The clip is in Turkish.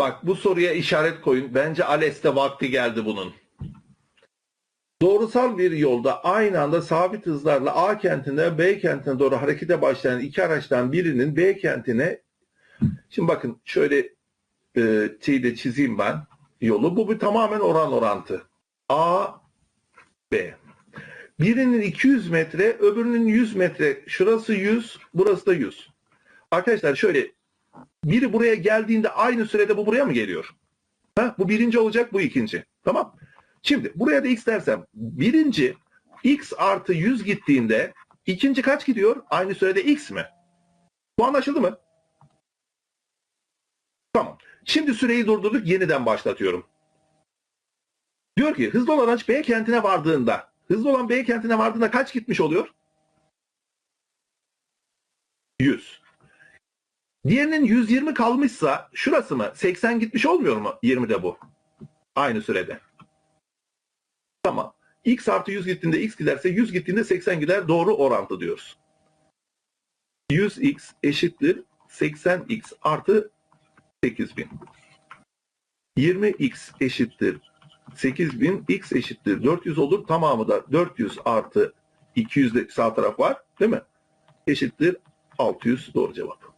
Bak bu soruya işaret koyun. Bence ALES'te vakti geldi bunun. Doğrusal bir yolda aynı anda sabit hızlarla A kentine B kentine doğru harekete başlayan iki araçtan birinin B kentine şimdi bakın şöyle e, şeyi de çizeyim ben yolu. Bu bir tamamen oran orantı. A B. Birinin 200 metre, öbürünün 100 metre. Şurası 100, burası da 100. Arkadaşlar şöyle biri buraya geldiğinde aynı sürede bu buraya mı geliyor? Ha, bu birinci olacak, bu ikinci. Tamam. Şimdi buraya da x dersem birinci x artı 100 gittiğinde ikinci kaç gidiyor? Aynı sürede x mi? Bu anlaşıldı mı? Tamam. Şimdi süreyi durdurduk yeniden başlatıyorum. Diyor ki hızlı olan araç B kentine vardığında hızlı olan B kentine vardığında kaç gitmiş oluyor? 100. Diğerinin 120 kalmışsa şurası mı? 80 gitmiş olmuyor mu 20'de bu? Aynı sürede. Tamam. X artı 100 gittiğinde X giderse 100 gittiğinde 80 gider. Doğru orantı diyoruz. 100X eşittir 80X artı 8000. 20X eşittir 8000. X eşittir 400 olur. Tamamı da 400 artı 200 de sağ taraf var. Değil mi? Eşittir 600 doğru cevap.